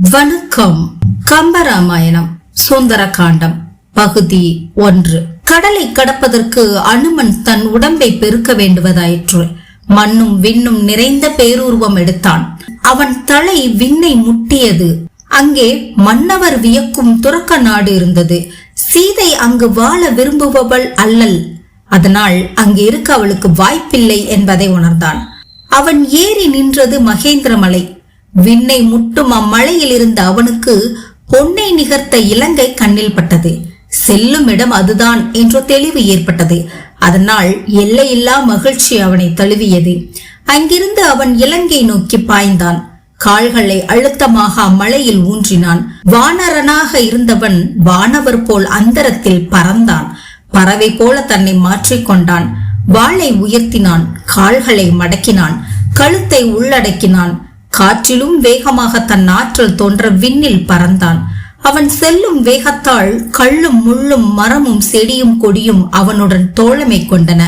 வணக்கம். கம்பராமாயணம் சுந்தர காண்டம் பகுதி ஒன்று. கடலை கடப்பதற்கு அனுமன் தன் உடம்பை பெருக்க வேண்டுவதாயிற்று. மண்ணும் விண்ணும் நிறைந்த பேரூர்வம் எடுத்தான். அவன் தலை விண்ணை முட்டியது. அங்கே மன்னவர் வியக்கும் துறக்க நாடு இருந்தது. சீதை அங்கு வாழ விரும்புபவள் அல்லல். அதனால் அங்கு இருக்க அவளுக்கு வாய்ப்பில்லை என்பதை உணர்ந்தான். அவன் ஏறி நின்றது மகேந்திரமலை. விண்ணை முட்டும் அம்மழையில் இருந்த அவனுக்கு பொன்னை நிகர்த்த இலங்கை கண்ணில் பட்டது. செல்லும் இடம் அதுதான் என்ற தெளிவு ஏற்பட்டது. அதனால் எல்லையில்லா மகிழ்ச்சி அவனை தழுவியது. அங்கிருந்து அவன் இலங்கை நோக்கி பாய்ந்தான். கால்களை அழுத்தமாக அம்மழையில் ஊன்றினான். வானரனாக இருந்தவன் வானவர் போல் அந்தரத்தில் பறந்தான். பறவை போல தன்னை மாற்றிக்கொண்டான் வாளை உயர்த்தினான். கால்களை மடக்கினான். கழுத்தை உள்ளடக்கினான். காற்றிலும் வேகமாக தன் ஆற்றல் தோன்ற விண்ணில் பறந்தான். அவன் செல்லும் வேகத்தால் கள்ளும் முள்ளும் மரமும் செடியும் கொடியும் அவனுடன் தோழமை கொண்டன.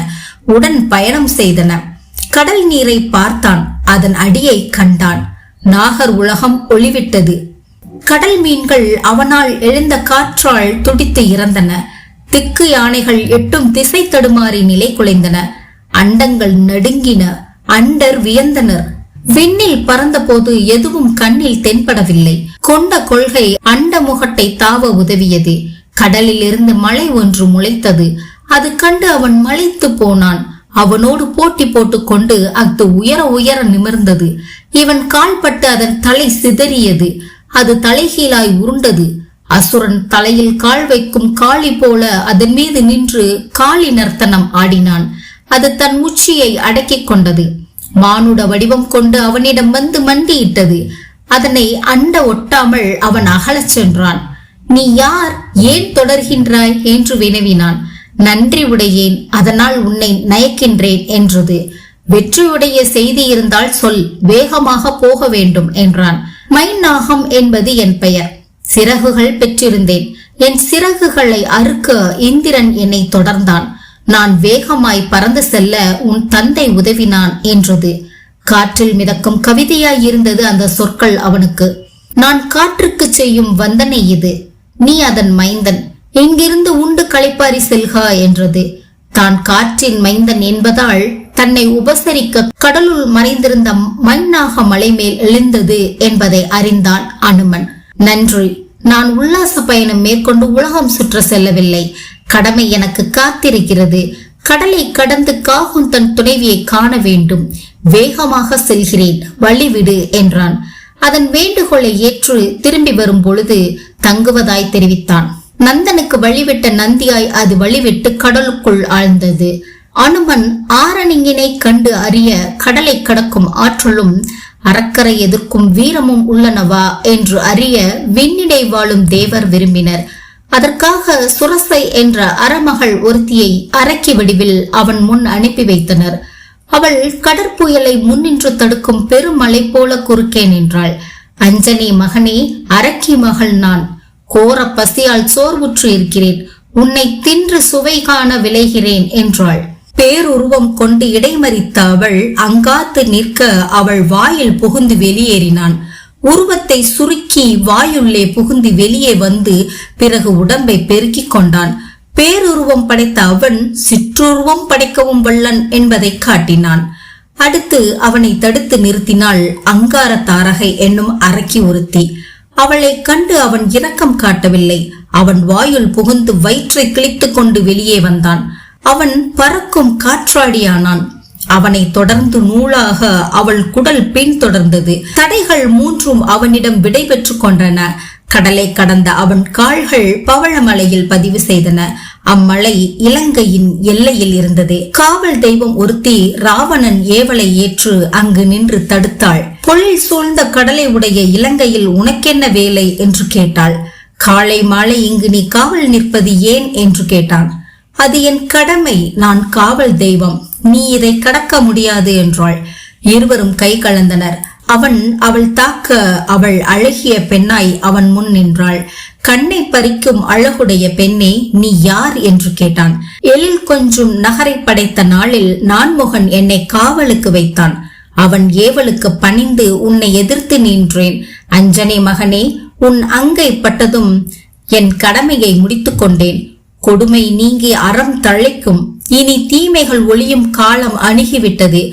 உடன் பயணம் செய்தன. கடல் நீரை பார்த்தான். அதன் அடியை கண்டான். நாகர் உலகம் ஒளிவிட்டது. கடல் மீன்கள் அவனால் எழுந்த காற்றால் துடித்து இறந்தன. திக்கு யானைகள் எட்டும் திசை தடுமாறி நிலை குலைந்தன. அண்டங்கள் நடுங்கின. அண்டர் வியந்தனர். விண்ணில் பறந்தபோது எதுவும் கண்ணில் தென்படவில்லை. கொண்ட கொள்கை அண்ட முகட்டை தாவ உதவியது. கடலில் இருந்து மலை ஒன்று முளைத்தது. அது கண்டு அவன் மலைத்து போனான். அவனோடு போட்டி போட்டுக்கொண்டு அஃது உயர உயர நிமிர்ந்தது. இவன் கால்பட்டு அதன் தலை சிதறியது. அது தலைகீழாய் உருண்டது. அசுரன் தலையில் கால் வைக்கும் காளி போல அதன் மீது நின்று காளி நர்த்தனம் ஆடினான். அது தன் உச்சியை அடக்கிக் கொண்டது. மானுட வடிவம் கொண்டு அவனிடம் வந்து மண்டியிட்டது. அதனை அண்ட ஒட்டாமல் அவன் அகலச் சென்றான். நீ யார்? ஏன் தொடர்கின்றாய்? என்று வினவினான். நன்றி உடையேன் அதனால் உன்னை நயக்கின்றேன் என்றது. வெற்றியுடைய செய்தி இருந்தால் சொல் வேகமாக போக வேண்டும் என்றான். மைநாகம் என்பது என் பெயர். சிறகுகள் பெற்றிருந்தேன். என் சிறகுகளை அறுக்க இந்திரன் என்னை தொடர்ந்தான். நான் வேகமாய் பறந்து செல்ல உன் தந்தை உதவினான் என்றது. காற்றில் மிதக்கும் கவிதையாய் இருந்தது அந்த சொற்கள் அவனுக்கு. நான் காற்றுக்கு செய்யும் வந்தனை இது. நீ அதன் மைந்தன். இங்கிருந்து உண்டு களைப்பாரி செல்கா என்றது. தான் காற்றின் மைந்தன் என்பதால் தன்னை உபசரிக்க கடலுள் மறைந்திருந்த மண்ணாக மலை மேல் எழுந்தது என்பதை அறிந்தான் அனுமன். நன்றி. நான் உல்லாச பயணம் மேற்கொண்டு உலகம் சுற்ற செல்லவில்லை. கடமை எனக்கு காத்திருக்கிறது. கடலை கடந்து காகும் தன் துணைவியை காண வேண்டும். வேகமாக செல்கிறேன் வழிவிடு என்றான். அதன் வேண்டுகோளை ஏற்று திரும்பி வரும் பொழுது தங்குவதாய் தெரிவித்தான். நந்தனுக்கு வழிவிட்ட நந்தியாய் அது வழிவிட்டு கடலுக்குள் ஆழ்ந்தது. அனுமன் ஆரணிங்கினை கண்டு அறிய கடலை கடக்கும் ஆற்றலும் அறக்கரை எதிர்க்கும் வீரமும் உள்ளனவா என்று அறிய விண்ணிடை வாழும் தேவர் விரும்பினர். அதற்காக சுரசை என்ற அறமகள் ஒருத்தியை அரக்கி வடிவில் அவன் முன் அனுப்பி வைத்தனர். அவள் கடற்புயலை முன்னின்று தடுக்கும் பெருமலை போல குறுக்கே நின்றாள். அஞ்சனி மகனே அரக்கி மகள் நான். கோர பசியால் சோர்வுற்று இருக்கிறேன். உன்னை தின்று சுவை காண விளைகிறேன் என்றாள். பேருருவம் கொண்டு இடைமறித்த அவள் அங்காத்து நிற்க அவள் வாயில் புகுந்து வெளியேறினான். உருவத்தை சுருக்கி வாயுள்ளே புகுந்து வெளியே வந்து பிறகு உடம்பை பெருக்கிக் கொண்டான். பேருருவம் படைத்த அவன் சிற்றுருவம் படைக்கவும் வல்லன் என்பதை காட்டினான். அடுத்து அவனை தடுத்து நிறுத்தினாள் அங்கார தாரகை என்னும் அரக்கி ஒருத்தி அவளை கண்டு அவன் இரக்கம் காட்டவில்லை. அவன் வாயுள் புகுந்து வயிற்றை கிழித்துக் கொண்டு வெளியே வந்தான். அவன் பறக்கும் காற்றாடியானான். அவனை தொடர்ந்து நூலாக அவள் குடல் பின்தொடர்ந்தது தடைகள் மூன்றும் அவனிடம் விடை பெற்று கொண்டன. கடலை கடந்த அவன் கால்கள் பவளமலையில் பதிவு செய்தன. அம்மலை இலங்கையின் எல்லையில் இருந்தது. காவல் தெய்வம் ஒருத்தி ராவணன் ஏவலை ஏற்று அங்கு நின்று தடுத்தாள். பொழில் சூழ்ந்த கடலை உடைய இலங்கையில் உனக்கென்ன வேலை? என்று கேட்டாள். காலை மாலை இங்கு நீ காவல் நிற்பது ஏன்? என்று கேட்டான். அது என் கடமை நான் காவல் தெய்வம். நீ இதை கடக்க முடியாது என்றாள். இருவரும் கை கலந்தனர். அவன் அவள் தாக்க அவள் அழகிய பெண்ணாய் அவன் முன் நின்றாள். கண்ணை பறிக்கும் அழகுடைய பெண்ணே நீ யார் என்று கேட்டான். எழில் கொஞ்சம் நகரை படைத்த நாளில் நான்முகன் என்னை காவலுக்கு வைத்தான். அவன் ஏவலுக்கு பணிந்து உன்னை எதிர்த்து நின்றேன். அஞ்சனை மகனே உன் அங்கை பட்டதும் என் கடமையை முடித்துக்கொண்டேன் கொடுமை நீங்கி அறம் தழைக்கும். இனி தீமைகள் ஒளியும் காலம் அணுகிவிட்டது.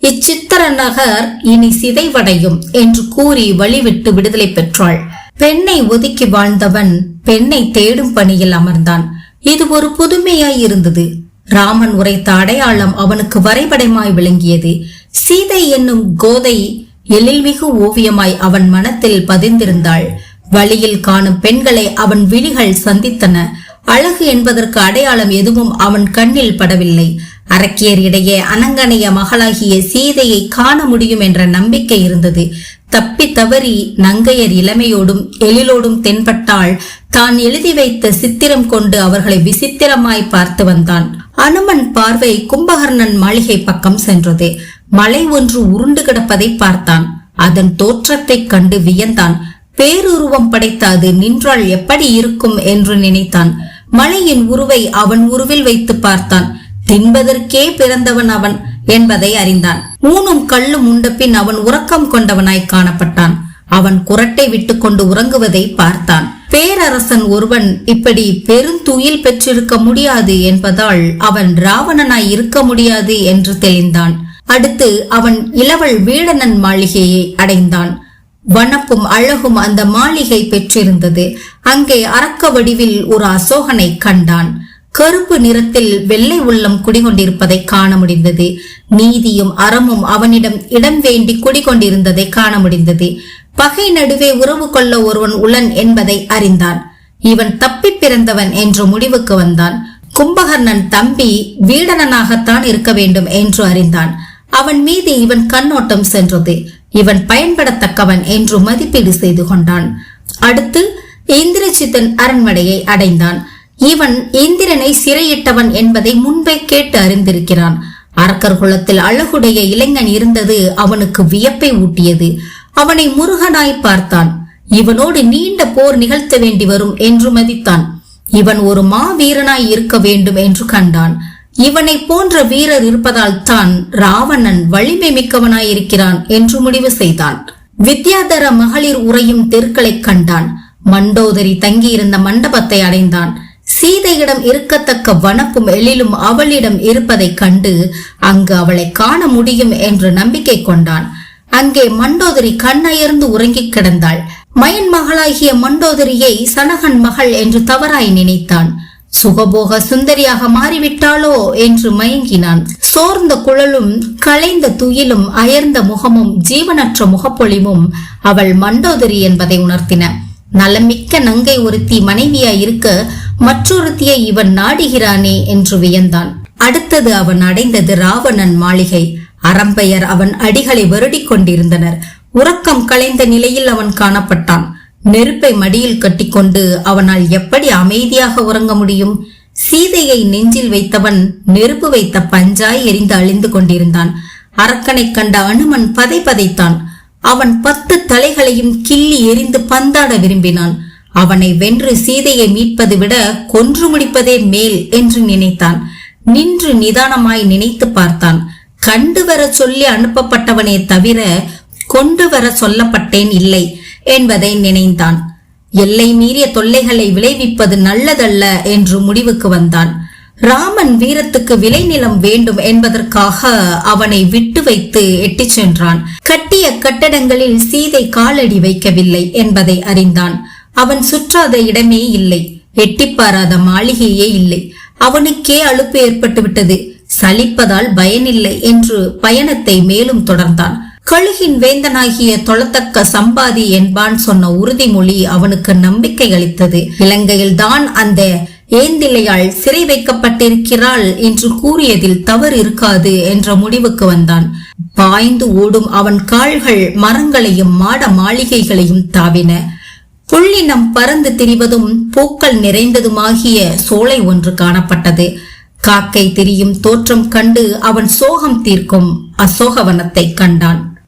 இச்சித்திர நகர் இனி சிதைவடையும் என்று கூறி வழிவிட்டு விடுதலை பெற்றாள். பெண்ணை ஒதுக்கி வாழ்ந்தவன் பெண்ணை தேடும் பணியில் அமர்ந்தான். இது ஒரு புதுமையாய் இருந்தது. ராமன் உரைத்த அடையாளம் அவனுக்கு வரைபடமாய் விளங்கியது. சீதை என்னும் கோதை எழில்மிகு ஓவியமாய் அவன் மனத்தில் பதிந்திருந்தாள். வழியில் காணும் பெண்களை அவன் விழிகள் சந்தித்தன. அழகு என்பதற்கு அடையாளம் எதுவும் அவன் கண்ணில் படவில்லை. அரக்கியர் இடையே அனங்கனைய மகளாகிய சீதையை காண முடியும் என்ற நம்பிக்கை இருந்தது. தப்பி தவறி நங்கையர் இளமையோடும் எழிலோடும் தென்பட்டால் தான் எழுதி வைத்த சித்திரம் கொண்டு அவர்களை விசித்திரமாய் பார்த்து வந்தான். அனுமன் பார்வை கும்பகர்ணன் மாளிகை பக்கம் சென்றது. மலை ஒன்று உருண்டு கிடப்பதை பார்த்தான். அதன் தோற்றத்தைக் கண்டு வியந்தான். பேருருவம் படைத்த அது நின்றால் எப்படி இருக்கும் என்று நினைத்தான். மலையின் உருவை அவன் உருவில் வைத்து பார்த்தான். தின்பதற்கே பிறந்தவன் அவன் என்பதை அறிந்தான். ஊனும் கல்லும் உண்ட பின் அவன் உறக்கம் கொண்டவனாய் காணப்பட்டான். அவன் குரட்டை விட்டு கொண்டு உறங்குவதை பார்த்தான். பேரரசன் ஒருவன் இப்படி பெருந்துயில் பெற்றிருக்க முடியாது என்பதால் அவன் ராவணனாய் இருக்க முடியாது என்று தெளிந்தான். அடுத்து அவன் இளவல் வீடனன் மாளிகையை அடைந்தான். வனப்பும் அழகும் அந்த மாளிகை பெற்றிருந்தது. அங்கே அரக்க வடிவில் ஒரு அசோகனை கண்டான். கருப்பு நிறத்தில் வெள்ளை உள்ளம் குடிகொண்டிருப்பதை காண முடிந்தது. நீதியும் அறமும் அவனிடம் இடம் வேண்டி குடிகொண்டிருந்ததை காண முடிந்தது. பகை நடுவே உறவு கொள்ள ஒருவன் உளன் என்பதை அறிந்தான். இவன் தப்பி பிறந்தவன் என்று முடிவுக்கு வந்தான். கும்பகர்ணன் தம்பி வீடனனாகத்தான் இருக்க வேண்டும் என்று அறிந்தான். அவன் மீது இவன் கண்ணோட்டம் சென்றது. இவன் பயன்படத்தக்கவன் என்று மதிப்பீடு செய்து கொண்டான். அடுத்து இந்திரஜித்தன் அரண்மனையை அடைந்தான். இவன் இந்திரனை சிறையிட்டவன் என்பதை முன்பே கேட்டு அறிந்திருக்கிறான். அரக்கர் குலத்தில் அழகுடைய இளைஞன் இருந்தது அவனுக்கு வியப்பை ஊட்டியது. அவனை முருகனாய் பார்த்தான். இவனோடு நீண்ட போர் நிகழ்த்த வேண்டி வரும் என்று மதித்தான். இவன் ஒரு மாவீரனாய் இருக்க வேண்டும் என்று கண்டான். இவனை போன்ற வீரர் இருப்பதால் தான் ராவணன் வலிமை மிக்கவனாயிருக்கிறான் என்று முடிவு செய்தான். வித்யாதர மகளிர் உறையும் தெருக்களைக் கண்டான். மண்டோதரி தங்கியிருந்த மண்டபத்தை அடைந்தான். சீதையிடம் இருக்கத்தக்க வனப்பும் எழிலும் அவளிடம் இருப்பதை கண்டு அங்கு அவளை காண முடியும் என்று நம்பிக்கை கொண்டான். அங்கே மண்டோதரி கண்ணயர்ந்து உறங்கிக் கிடந்தாள். மயன் மகளாகிய மண்டோதரியை சனகன் மகள் என்று தவறாய் நினைத்தான். சுகபோக சுந்தரியாக மாறிவிட்டாளோ என்று மயங்கினான். சோர்ந்த குழலும் களைந்த துயிலும் அயர்ந்த முகமும் ஜீவனற்ற முகப்பொழிவும் அவள் மண்டோதரி என்பதை உணர்த்தின. நலமிக்க நங்கை ஒருத்தி மனைவியாய் இருக்க மற்றொருத்தியை இவன் நாடுகிறானே என்று வியந்தான். அடுத்தது அவன் அடைந்தது ராவணன் மாளிகை. அறம்பெயர் அவன் அடிகளை வருடிக் கொண்டிருந்தனர். உறக்கம் களைந்த நிலையில் அவன் காணப்பட்டான். நெருப்பை மடியில் கட்டிக்கொண்டு அவனால் எப்படி அமைதியாக உறங்க முடியும்? சீதையை நெஞ்சில் வைத்தவன் நெருப்பு வைத்த பஞ்சாய் எரிந்து அழிந்து கொண்டிருந்தான். அரக்கனை கண்ட அனுமன் பதை பதைத்தான். அவன் பத்து தலைகளையும் கிள்ளி எரிந்து பந்தாட விரும்பினான். அவனை வென்று சீதையை மீட்பது விட கொன்று முடிப்பதே மேல் என்று நினைத்தான். நின்று நிதானமாய் நினைத்து பார்த்தான். கண்டு வர சொல்லி அனுப்பப்பட்டவனே தவிர கொண்டு வர சொல்லப்பட்டேன் இல்லை. என்பதை நினைந்தான். எல்லை மீறிய தொல்லைகளை விளைவிப்பது நல்லதல்ல என்று முடிவுக்கு வந்தான். ராமன் வீரத்துக்கு விளைநிலம் வேண்டும் என்பதற்காக அவனை விட்டு வைத்து எட்டிச் சென்றான். கட்டிய கட்டடங்களில் சீதை காலடி வைக்கவில்லை என்பதை அறிந்தான். அவன் சுற்றாத இடமே இல்லை. எட்டிப்பாராத மாளிகையே இல்லை. அவனுக்கே அலுப்பு ஏற்பட்டு விட்டது சலிப்பதால் பயனில்லை என்று பயணத்தை மேலும் தொடர்ந்தான். கழுகின் வேந்தனாகிய தொழத்தக்க சம்பாதி என்பான் சொன்ன உறுதிமொழி அவனுக்கு நம்பிக்கை அளித்தது இலங்கையில் தான் அந்த ஏந்திலையால் சிறை வைக்கப்பட்டிருக்கிறாள் என்று கூறியதில் தவறு இருக்காது என்ற முடிவுக்கு வந்தான். பாய்ந்து ஓடும் அவன் கால்கள் மரங்களையும் மாட மாளிகைகளையும் தாவின. புள்ளினம் பறந்து திரிவதும் பூக்கள் நிறைந்ததுமாகிய சோலை ஒன்று காணப்பட்டது. காக்கை திரியும் தோற்றம் கண்டு அவன் சோகம் தீர்க்கும் அசோகவனத்தை கண்டான்.